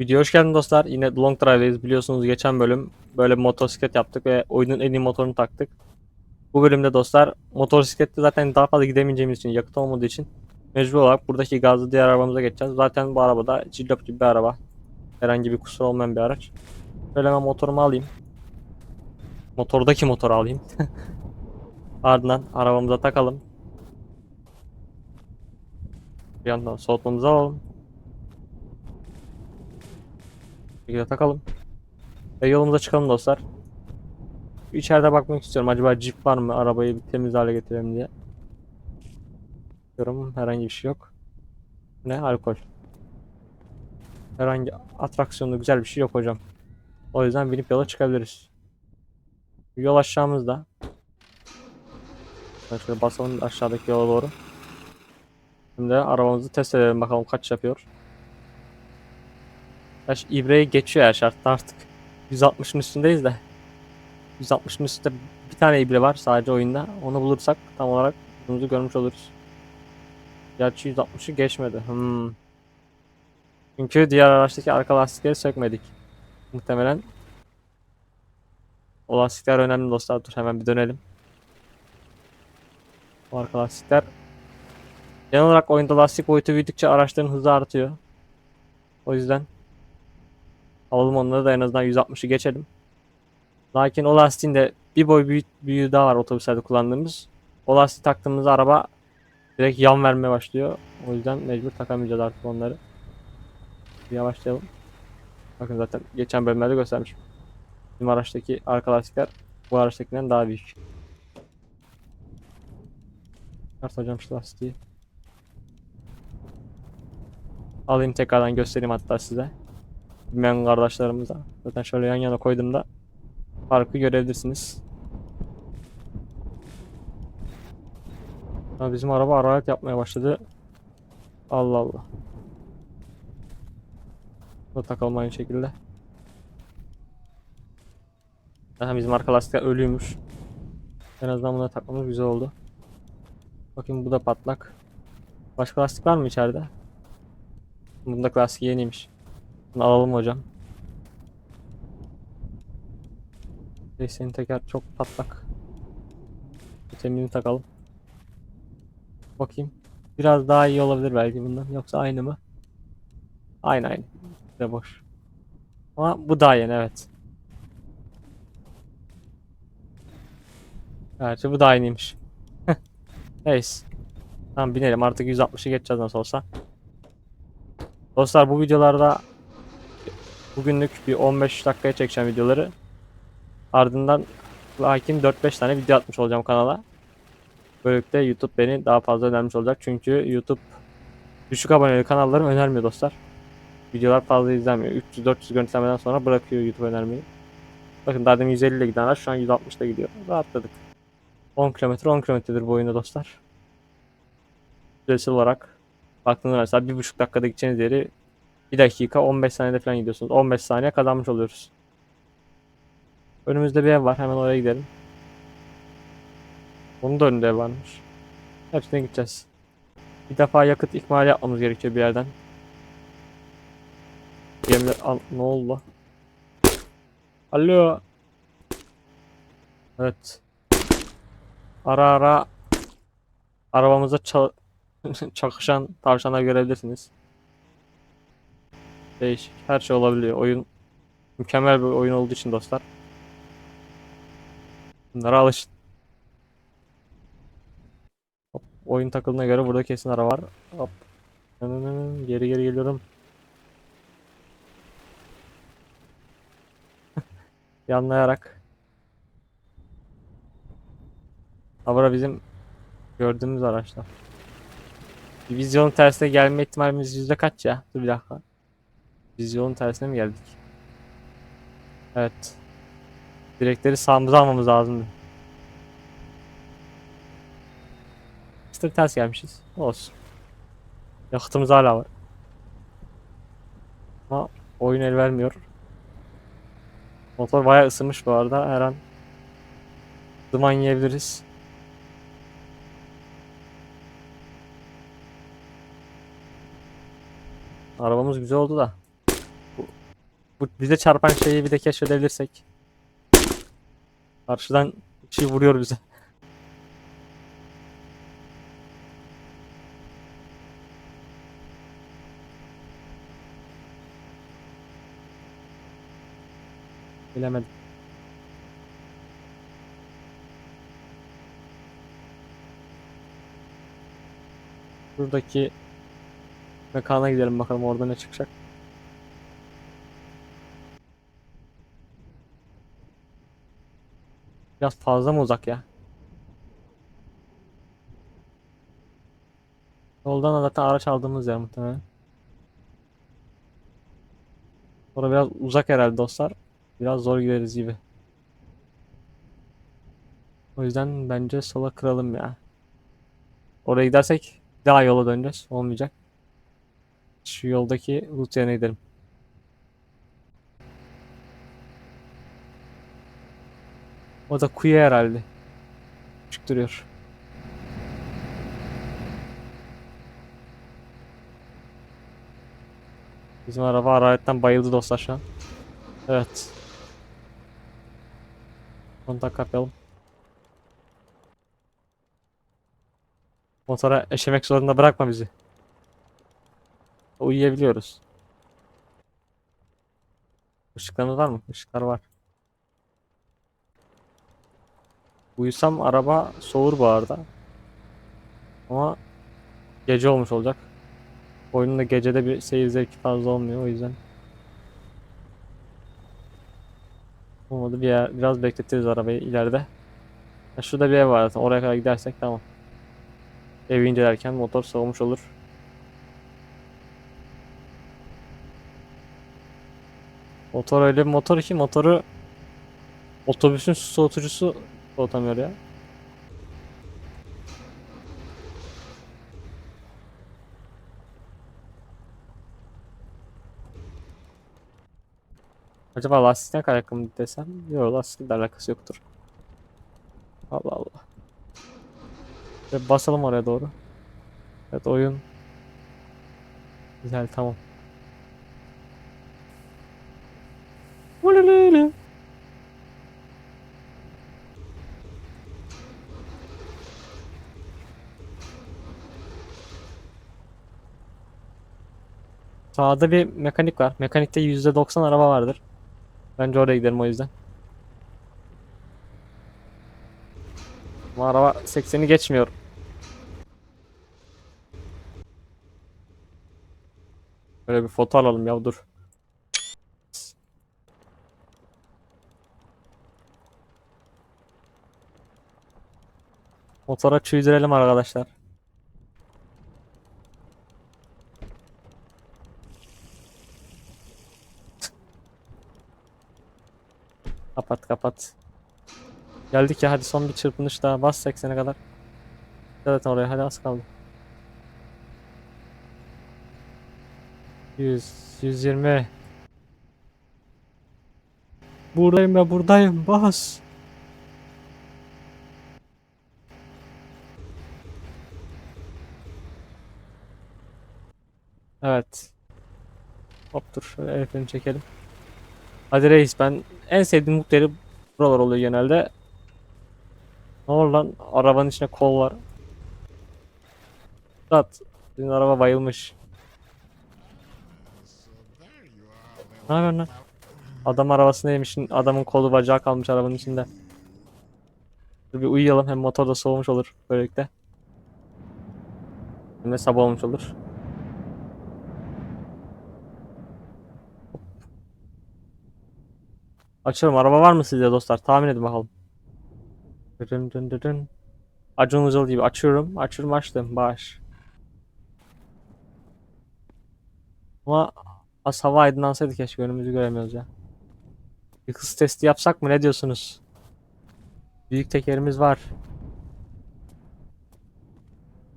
Video hoş geldin dostlar. Yine Long Drive'deyiz. Biliyorsunuz geçen bölüm böyle motosiklet yaptık ve oyunun en iyi motorunu taktık. Bu bölümde dostlar motosiklette zaten daha fazla gidemeyeceğimiz için yakıt olmadığı için mecbur olarak buradaki gazlı diğer arabamıza geçeceğiz. Zaten bu arabada cillop gibi bir araba. Herhangi bir kusur olmayan bir araç. Şöyle hemen motorumu alayım. Motordaki motoru alayım. Ardından arabamıza takalım. Bir yandan soğutmamızı alalım. Bir şekilde takalım. Ve yolumuza çıkalım dostlar. İçeride bakmak istiyorum. Acaba Jeep var mı? Arabayı bir temiz hale getirelim diye. Diyorum herhangi bir şey yok. Ne? Alkol. Herhangi atraksiyonlu güzel bir şey yok hocam. O yüzden binip yola çıkabiliriz. Yol aşağımızda. Şöyle basalım aşağıdaki yola doğru. Şimdi arabamızı test edelim bakalım kaç yapıyor. Yaş ibreyi geçiyor her şartta artık. 160'ın üstündeyiz de. 160'ın üstünde bir tane ibre var sadece oyunda. Onu bulursak tam olarak bunu görmüş oluruz. Gerçi 160'ı geçmedi. Hmm. Çünkü diğer araçtaki arka lastikleri sökmedik. Muhtemelen o lastikler önemli dostlar. Dur hemen bir dönelim. O arka lastikler Genel olarak oyunda lastik boyutu büyüdükçe araçların hızı artıyor. O yüzden alalım onları da en azından 160'ı geçelim. Lakin o lastiğin de bir boy büyük, büyüğü daha var otobüslerde kullandığımız. O lastiği taktığımızda araba direkt yan vermeye başlıyor. O yüzden mecbur takamayacağız artık onları. Bir yavaşlayalım. Bakın zaten geçen bölümlerde göstermişim. Bizim araçtaki arka lastikler bu araçtakinden daha büyük. Çıkart hocam şu lastiği. Alayım tekrardan göstereyim hatta size. Bilmeyen kardeşlerimize. Zaten şöyle yan yana koyduğumda farkı görebilirsiniz. Ha, bizim araba hararet yapmaya başladı. Allah Allah. Bu takalım aynı şekilde. Zaten bizim arka lastikler ölüymüş. En azından buna takmamız güzel oldu. Bakın bu da patlak. Başka lastik var mı içeride? Bunda klasik yeniymiş. Alalım hocam. Senin teker çok patlak. Vitaminini takalım. Bakayım. Biraz daha iyi olabilir belki bundan. Yoksa aynı mı? Aynı aynı. De boş. Ama bu daha yeni evet. Gerçi bu da aynıymış. Neyse. Tamam binelim artık 160'ı geçeceğiz nasıl olsa. Dostlar bu videolarda bugünlük bir 15 dakikaya çekeceğim videoları. Ardından lakin 4-5 tane video atmış olacağım kanala. Böylelikle YouTube beni daha fazla önermiş olacak. Çünkü YouTube düşük aboneli kanallarım önermiyor dostlar. Videolar fazla izlenmiyor. 300-400 görüntülemeden sonra bırakıyor YouTube önermeyi. Bakın daha demin 150 ile giden şu an 160 ile gidiyor. Rahatladık. 10 km 10 kilometredir bu oyunda dostlar. Süresel olarak baktığınızda mesela 1,5 dakikada gideceğiniz yeri 1 dakika 15 saniyede falan gidiyorsunuz. 15 saniye kazanmış oluyoruz. Önümüzde bir ev var. Hemen oraya gidelim. Onun da önünde ev varmış. Hepsine gideceğiz. Bir defa yakıt ikmali yapmamız gerekiyor bir yerden. Gemiler al ne oldu? Alo. Evet. Ara ara arabamıza çal çakışan tavşanlar görebilirsiniz. Değişik. Her şey olabiliyor. Oyun mükemmel bir oyun olduğu için dostlar. Bunlara alışın. Hop, oyun takıldığına göre burada kesin ara var. Hop. Geri geri geliyorum. Yanlayarak. Ha bura bizim gördüğümüz araçlar. Vizyonun tersine gelme ihtimalimiz yüzde kaç ya? Dur bir dakika. Vizyonun tersine mi geldik? Evet. Direkleri sağımıza almamız lazımdı. İşte ters gelmişiz. Olsun. Yakıtımız hala var. Ama oyun el vermiyor. Motor bayağı ısınmış bu arada. Her an duman yiyebiliriz. Arabamız güzel oldu da. Bu bize çarpan şeyi bir de keşfedebilirsek. Karşıdan bir şey vuruyor bize. Bilemedim. Buradaki mekana gidelim bakalım orada ne çıkacak. Biraz fazla mı uzak ya? Yoldan da zaten araç aldığımız yer muhtemelen. Orada biraz uzak herhalde dostlar. Biraz zor gideriz gibi. O yüzden bence sola kıralım ya. Oraya gidersek daha yola döneceğiz. Olmayacak. Şu yoldaki route yerine gidelim. O da kuyu herhalde. Küçük duruyor. Bizim araba hararetten bayıldı dostlar şu an. Evet. Kontak kapayalım. Motora eşemek zorunda bırakma bizi. Uyuyabiliyoruz. Işıklarımız var mı? Işıklar var. Uyusam araba soğur bu. Ama gece olmuş olacak. Oyunun da gecede bir seyir zevki fazla olmuyor o yüzden. Olmadı bir yer, biraz bekletiriz arabayı ileride. Ya şurada bir ev var zaten oraya kadar gidersek tamam. Evi incelerken motor soğumuş olur. Motor öyle bir motor ki motoru otobüsün su soğutucusu soğutamıyor ya. Acaba lastikten kaynaklı mı desem? Yok lastikle alakası yoktur. Allah Allah. Ve basalım oraya doğru. Evet oyun. Güzel tamam. Sağda bir mekanik var. Mekanikte %90 araba vardır. Bence oraya gidelim o yüzden. Ama araba 80'i geçmiyor. Böyle bir foto alalım ya dur. Motora çözdürelim arkadaşlar. Kapat kapat. Geldik ya hadi son bir çırpınış daha bas 80'e kadar. Evet oraya hadi az kaldı. 100 120 Buradayım ya buradayım bas. Evet. Hop dur şöyle el çekelim. Hadi reis ben en sevdiğim loot yeri buralar oluyor genelde. Ne olur lan arabanın içinde kol var. Sat. Sizin araba bayılmış. Ne yapıyorsun lan? Adam arabasına yemişsin. Adamın kolu bacağı kalmış arabanın içinde. Dur bir uyuyalım hem motor da soğumuş olur böylelikle. Hem de sabah olmuş olur. Açıyorum. Araba var mı sizde dostlar? Tahmin edin bakalım. Dın dın dın dın. Acun Ilıcalı gibi açıyorum. Açıyorum açtım. Baş. Ama az hava aydınlansaydı keşke önümüzü göremiyoruz ya. Bir hız testi yapsak mı? Ne diyorsunuz? Büyük tekerimiz var.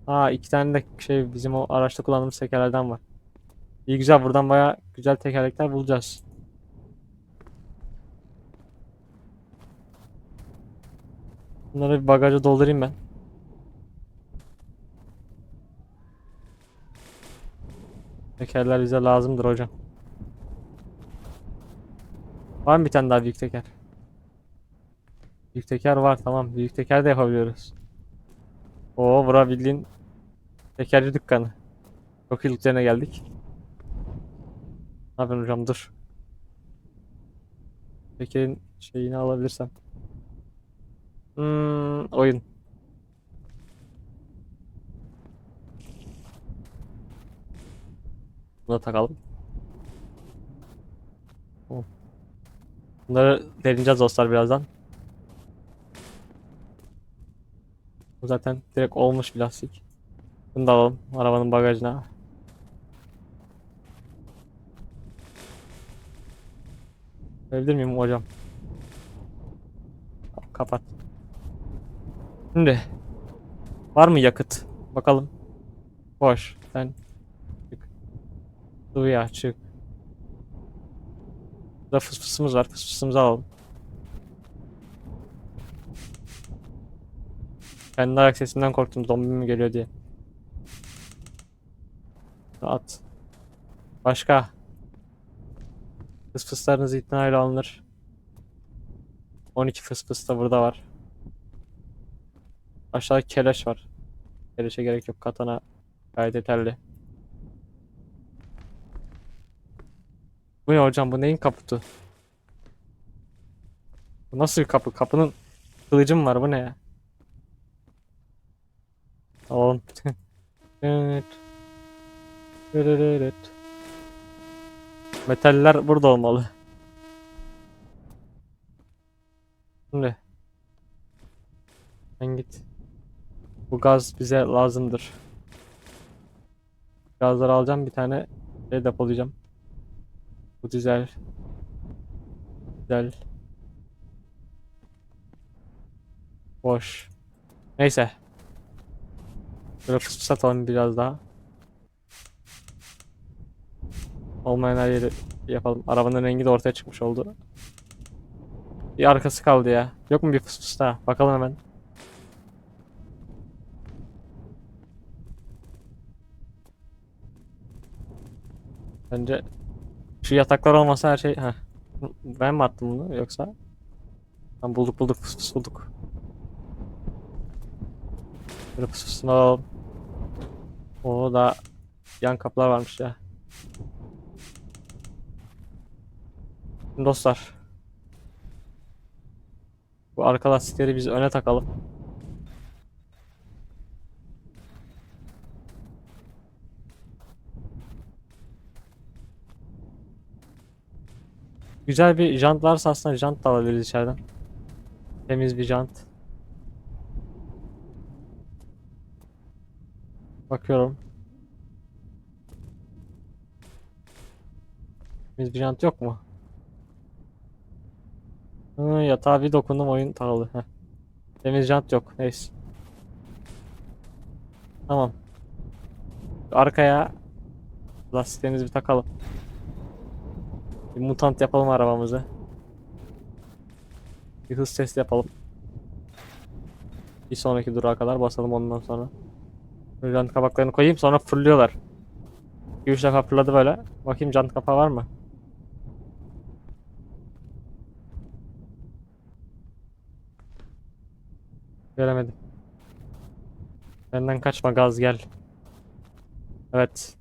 Aa iki tane de şey bizim o araçta kullandığımız tekerlerden var. İyi güzel buradan baya güzel tekerlekler bulacağız. Bunları bir bagaja doldurayım ben. Tekerler bize lazımdır hocam. Var mı bir tane daha büyük teker? Büyük teker var tamam. Büyük teker de yapabiliyoruz. Oo bura bildiğin tekerci dükkanı. Çok ilklerine geldik. Ne yapıyorsun hocam dur. Tekerin şeyini alabilirsem. Hmm, oyun. Bunu da takalım. Tamam. Bunları deneyeceğiz dostlar birazdan. Bu zaten direkt olmuş bir lastik. Bunu da alalım arabanın bagajına. Öldür miyim hocam? Kapat. Şimdi var mı yakıt? Bakalım. Boş. Sen çık. Sıvıya çık. Burada fıs fısımız var. Fıs fısımızı alalım. Kendi ayak sesimden korktum. Zombi mi geliyor diye. At. Başka. Fıs fıslarınız itinayla alınır. 12 fıs fıs da burada var. Aşağıda keleş var. Keleşe gerek yok. Katana gayet yeterli. Bu ne hocam? Bu neyin kaputu? Bu nasıl bir kapı? Kapının kılıcı mı var? Bu ne ya? Tamam. Evet. Evet. Metaller burada olmalı. Şimdi. Sen git. Bu gaz bize lazımdır. Gazları alacağım bir tane şey depolayacağım. Bu dizel. Dizel. Boş. Neyse. Böyle fıs fıs biraz daha. Olmayan her yeri yapalım. Arabanın rengi de ortaya çıkmış oldu. Bir arkası kaldı ya. Yok mu bir fıs fıs daha? Bakalım hemen. Bence şu yataklar olmasa her şey... Heh. Ben mi attım bunu yoksa? Tamam bulduk bulduk fıs fıs bulduk. Böyle fıs fısını alalım. Oo da yan kapılar varmış ya. Şimdi dostlar. Bu arka lastikleri biz öne takalım. Güzel bir jant varsa aslında jant da alabiliriz içeriden. Temiz bir jant. Bakıyorum. Temiz bir jant yok mu? Hı, yatağa bir dokundum oyun takıldı. Heh. Temiz jant yok. Neyse. Tamam. Arkaya lastiklerimizi bir takalım. Bir mutant yapalım arabamızı. Bir hız testi yapalım. Bir sonraki durağa kadar basalım ondan sonra. Jant kapaklarını koyayım sonra fırlıyorlar. 2-3 defa fırladı böyle. Bakayım jant kapağı var mı? Göremedim. Benden kaçma gaz gel. Evet.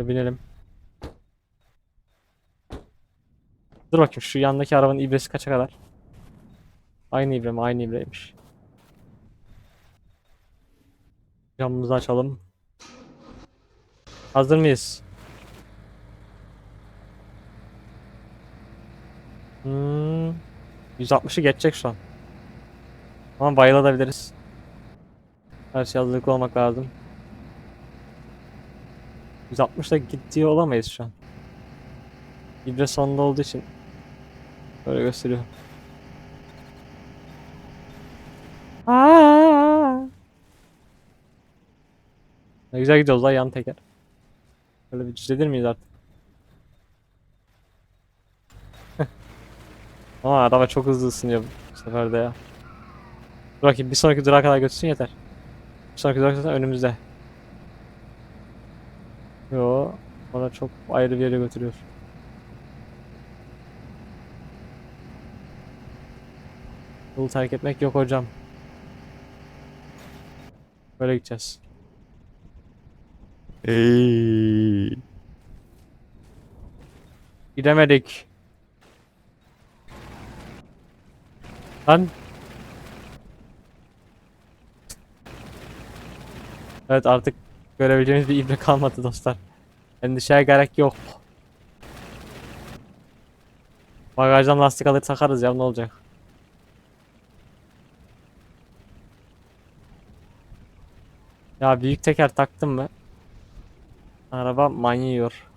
Şöyle binelim. Dur bakayım şu yandaki arabanın ibresi kaça kadar? Aynı ibre mi? Aynı ibreymiş. Camımızı açalım. Hazır mıyız? Hmm. 160'ı geçecek şu an. Ama bayılabiliriz. Her şey hazırlıklı olmak lazım. 160'da gittiği olamayız şu an. İbre sonunda olduğu için böyle gösteriyor. Aa! Ne güzel gidiyoruz lan yan teker. Böyle bir düzelir miyiz artık? Ama araba çok hızlı ısınıyor bu sefer de ya. Dur bakayım bir sonraki durağa kadar götürsün yeter. Bir sonraki durak zaten önümüzde. Yo. Bana çok ayrı bir yere götürüyor. Yolu terk etmek yok hocam. Böyle gideceğiz. Hey. Gidemedik. Lan. Evet artık görebileceğimiz bir ibre kalmadı dostlar. Endişeye gerek yok. Bagajdan lastik alır takarız ya ne olacak? Ya büyük teker taktım mı? Araba manyıyor.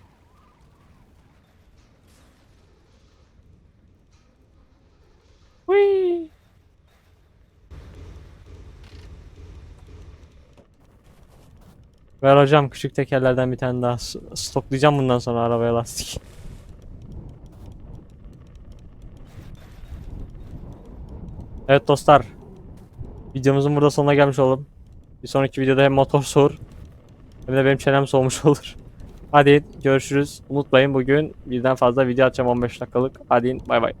Ver hocam küçük tekerlerden bir tane daha stoklayacağım bundan sonra arabaya lastik. Evet dostlar. Videomuzun burada sonuna gelmiş olalım. Bir sonraki videoda hem motor soğur hem de benim çenem soğumuş olur. Hadi görüşürüz. Unutmayın bugün birden fazla video atacağım 15 dakikalık. Hadi bay bay.